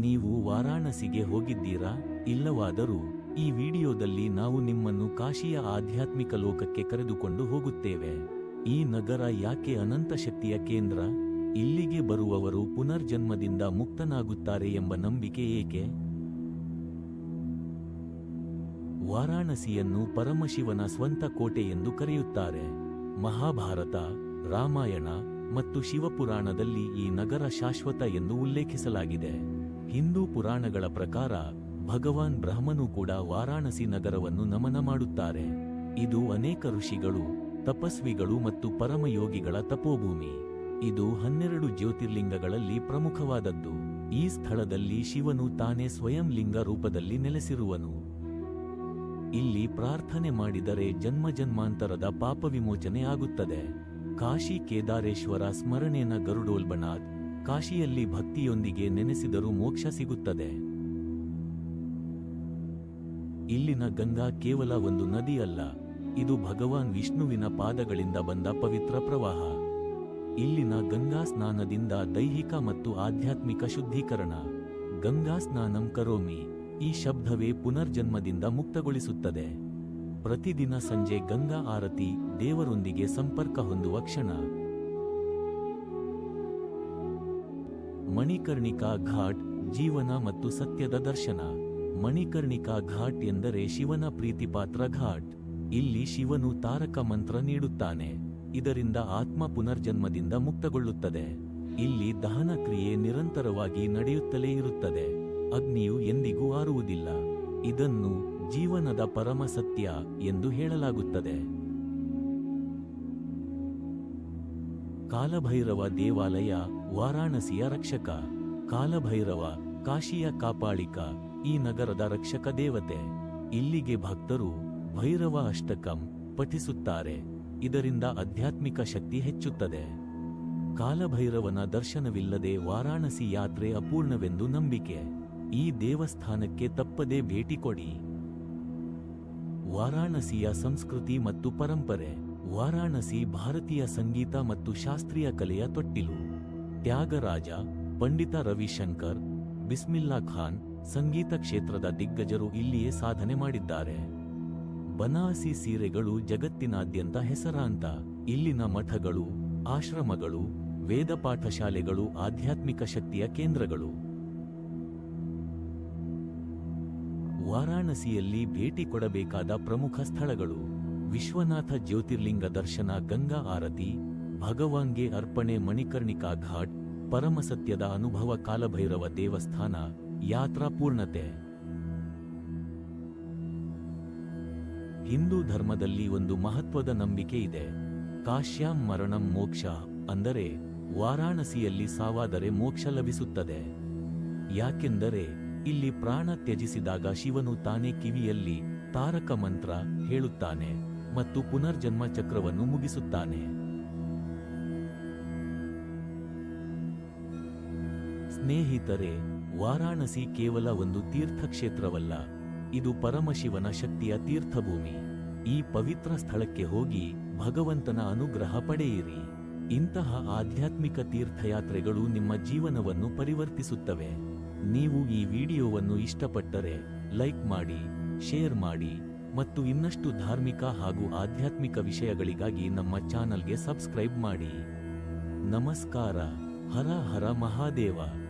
ನೀವು ವಾರಾಣಸಿಗೆ ಹೋಗಿದ್ದೀರಾ? ಇಲ್ಲವಾದರೂ, ಈ ವಿಡಿಯೋದಲ್ಲಿ ನಾವು ನಿಮ್ಮನ್ನು ಕಾಶಿಯ ಆಧ್ಯಾತ್ಮಿಕ ಲೋಕಕ್ಕೆ ಕರೆದುಕೊಂಡು ಹೋಗುತ್ತೇವೆ. ಈ ನಗರ ಯಾಕೆ ಅನಂತ ಶಕ್ತಿಯ ಕೇಂದ್ರ? ಇಲ್ಲಿಗೆ ಬರುವವರು ಪುನರ್ಜನ್ಮದಿಂದ ಮುಕ್ತನಾಗುತ್ತಾರೆ ಎಂಬ ನಂಬಿಕೆ ಏಕೆ? ವಾರಾಣಸಿಯನ್ನು ಪರಮಶಿವನ ಸ್ವಂತ ಕೋಟೆ ಎಂದು ಕರೆಯುತ್ತಾರೆ. ಮಹಾಭಾರತ, ರಾಮಾಯಣ ಮತ್ತು ಶಿವಪುರಾಣದಲ್ಲಿ ಈ ನಗರ ಶಾಶ್ವತ ಎಂದು ಉಲ್ಲೇಖಿಸಲಾಗಿದೆ. ಹಿಂದೂ ಪುರಾಣಗಳ ಪ್ರಕಾರ ಭಗವಾನ್ ಬ್ರಹ್ಮನು ಕೂಡ ವಾರಾಣಸಿ ನಗರವನ್ನು ನಮನ ಮಾಡುತ್ತಾರೆ. ಇದು ಅನೇಕ ಋಷಿಗಳು, ತಪಸ್ವಿಗಳು ಮತ್ತು ಪರಮಯೋಗಿಗಳ ತಪೋಭೂಮಿ. ಇದು ಹನ್ನೆರಡು ಜ್ಯೋತಿರ್ಲಿಂಗಗಳಲ್ಲಿ ಪ್ರಮುಖವಾದದ್ದು. ಈ ಸ್ಥಳದಲ್ಲಿ ಶಿವನು ತಾನೇ ಸ್ವಯಂ ಲಿಂಗ ರೂಪದಲ್ಲಿ ನೆಲೆಸಿರುವನು. ಇಲ್ಲಿ ಪ್ರಾರ್ಥನೆ ಮಾಡಿದರೆ ಜನ್ಮ ಜನ್ಮಾಂತರದ ಪಾಪ ವಿಮೋಚನೆ ಆಗುತ್ತದೆ. ಕಾಶಿ ಕೇದಾರೇಶ್ವರ ಸ್ಮರಣೆನ ಗರುಡೋಲ್ಬನಾಥ್ ಕಾಶಿಯಲ್ಲಿ ಭಕ್ತಿಯೊಂದಿಗೆ ನೆನೆಸಿದರೂ ಮೋಕ್ಷ ಸಿಗುತ್ತದೆ. ಇಲ್ಲಿನ ಗಂಗಾ ಕೇವಲ ಒಂದು ನದಿಯಲ್ಲ ಇದು ಭಗವಾನ್ ವಿಷ್ಣುವಿನ ಪಾದಗಳಿಂದ ಬಂದ ಪವಿತ್ರ ಪ್ರವಾಹ. ಇಲ್ಲಿನ ಗಂಗಾ ಸ್ನಾನದಿಂದ ದೈಹಿಕ ಮತ್ತು ಆಧ್ಯಾತ್ಮಿಕ ಶುದ್ಧೀಕರಣ. ಗಂಗಾ ಸ್ನಾನಂ ಕರೋಮಿ, ಈ ಶಬ್ದವೇ ಪುನರ್ಜನ್ಮದಿಂದ ಮುಕ್ತಗೊಳಿಸುತ್ತದೆ. ಪ್ರತಿದಿನ ಸಂಜೆ ಗಂಗಾ ಆರತಿ ದೇವರೊಂದಿಗೆ ಸಂಪರ್ಕ ಹೊಂದುವ ಕ್ಷಣ. ಮಣಿಕರ್ಣಿಕಾ ಘಾಟ್ ಜೀವನ ಮತ್ತು ಸತ್ಯದ ದರ್ಶನ. ಮಣಿಕರ್ಣಿಕಾ ಘಾಟ್ ಎಂದರೆ ಶಿವನ ಪ್ರೀತಿಪಾತ್ರ ಘಾಟ್. ಇಲ್ಲಿ ಶಿವನು ತಾರಕ ಮಂತ್ರ ನೀಡುತ್ತಾನೆ. ಇದರಿಂದ ಆತ್ಮ ಪುನರ್ಜನ್ಮದಿಂದ ಮುಕ್ತಗೊಳ್ಳುತ್ತದೆ. ಇಲ್ಲಿ ದಹನ ಕ್ರಿಯೆ ನಿರಂತರವಾಗಿ ನಡೆಯುತ್ತಲೇ ಇರುತ್ತದೆ. ಅಗ್ನಿಯು ಎಂದಿಗೂ ಆರುವುದಿಲ್ಲ. ಇದನ್ನು ಜೀವನದ ಪರಮ ಸತ್ಯ ಎಂದು ಹೇಳಲಾಗುತ್ತದೆ. ಕಾಲಭೈರವ ದೇವಾಲಯ ವಾರಾಣಸಿಯ ರಕ್ಷಕ. ಕಾಲಭೈರವ ಕಾಶಿಯ ಕಾಪಾಳಿಕ ಈ ನಗರದ ರಕ್ಷಕ ದೇವತೆ. ಇಲ್ಲಿಗೆ ಭಕ್ತರು ಭೈರವ ಅಷ್ಟಕಂ ಪಠಿಸುತ್ತಾರೆ. ಇದರಿಂದ ಆಧ್ಯಾತ್ಮಿಕ ಶಕ್ತಿ ಹೆಚ್ಚುತ್ತದೆ. ಕಾಲಭೈರವನ ದರ್ಶನವಿಲ್ಲದೆ ವಾರಾಣಸಿ ಯಾತ್ರೆ ಅಪೂರ್ಣವೆಂದು ನಂಬಿಕೆ. ಈ ದೇವಸ್ಥಾನಕ್ಕೆ ತಪ್ಪದೇ ಭೇಟಿ ಕೊಡಿ. ವಾರಾಣಸಿಯ ಸಂಸ್ಕೃತಿ ಮತ್ತು ಪರಂಪರೆ. ವಾರಾಣಸಿ ಭಾರತೀಯ ಸಂಗೀತ ಮತ್ತು ಶಾಸ್ತ್ರೀಯ ಕಲೆಯ ತೊಟ್ಟಿಲು. ತ್ಯಾಗರಾಜ, ಪಂಡಿತ ರವಿಶಂಕರ್, ಬಿಸ್ಮಿಲ್ಲಾ ಖಾನ್ ಸಂಗೀತ ಕ್ಷೇತ್ರದ ದಿಗ್ಗಜರು ಇಲ್ಲಿಯೇ ಸಾಧನೆ ಮಾಡಿದ್ದಾರೆ. ಬನಾರಸಿ ಸೀರೆಗಳು ಜಗತ್ತಿನಾದ್ಯಂತ ಹೆಸರಾಂತ. ಇಲ್ಲಿನ ಮಠಗಳು, ಆಶ್ರಮಗಳು, ವೇದ ಪಾಠಶಾಲೆಗಳು ಆಧ್ಯಾತ್ಮಿಕ ಶಕ್ತಿಯ ಕೇಂದ್ರಗಳು. ವಾರಾಣಸಿಯಲ್ಲಿ ಭೇಟಿ ಕೊಡಬೇಕಾದ ಪ್ರಮುಖ ಸ್ಥಳಗಳು. ವಿಶ್ವನಾಥ ಜ್ಯೋತಿರ್ಲಿಂಗ ದರ್ಶನ ಗಂಗಾ ಆರತಿ, ಭಗವಾನ್ಗೆ ಅರ್ಪಣೆ ಮಣಿಕರ್ಣಿಕಾ ಘಾಟ್, ಪರಮಸತ್ಯದ ಅನುಭವ ಕಾಲಭೈರವ ದೇವಸ್ಥಾನ, ಯಾತ್ರಾ ಪೂರ್ಣತೆ. ಹಿಂದೂ ಧರ್ಮದಲ್ಲಿ ಒಂದು ಮಹತ್ವದ ನಂಬಿಕೆ ಇದೆ. ಕಾಶ್ಯಾಂ ಮರಣಂ ಮೋಕ್ಷ ಅಂದರೆ ವಾರಾಣಸಿಯಲ್ಲಿ ಸಾವಾದರೆ ಮೋಕ್ಷ ಲಭಿಸುತ್ತದೆ. ಯಾಕೆಂದರೆ ಇಲ್ಲಿ ಪ್ರಾಣ ತ್ಯಜಿಸಿದಾಗ ಶಿವನು ತಾನೇ ಕಿವಿಯಲ್ಲಿ ತಾರಕ ಮಂತ್ರ ಹೇಳುತ್ತಾನೆ. ಮತ್ತು ಪುನರ್ಜನ್ಮ ಚಕ್ರವನ್ನು ಮುಗಿಸುತ್ತಾನೆ. ಸ್ನೇಹಿತರೆ, ವಾರಾಣಸಿ ಕೇವಲ ಒಂದು ತೀರ್ಥಕ್ಷೇತ್ರವಲ್ಲ, ಇದು ಪರಮಶಿವನ ಶಕ್ತಿಯ ತೀರ್ಥಭೂಮಿ. ಈ ಪವಿತ್ರ ಸ್ಥಳಕ್ಕೆ ಹೋಗಿ ಭಗವಂತನ ಅನುಗ್ರಹ ಪಡೆಯಿರಿ. ಇಂತಹ ಆಧ್ಯಾತ್ಮಿಕ ತೀರ್ಥಯಾತ್ರೆಗಳು ನಿಮ್ಮ ಜೀವನವನ್ನು ಪರಿವರ್ತಿಸುತ್ತವೆ. ನೀವು ಈ ವಿಡಿಯೋವನ್ನು ಇಷ್ಟಪಟ್ಟರೆ ಲೈಕ್ ಮಾಡಿ, ಶೇರ್ ಮಾಡಿ ಮತ್ತು ಇನ್ನಷ್ಟು ಧಾರ್ಮಿಕ ಹಾಗೂ ಆಧ್ಯಾತ್ಮಿಕ ವಿಷಯಗಳಿಗಾಗಿ ನಮ್ಮ ಚಾನಲ್ಗೆ ಸಬ್ಸ್ಕ್ರೈಬ್ ಮಾಡಿ. ನಮಸ್ಕಾರ. ಹರ ಹರ ಮಹಾದೇವ.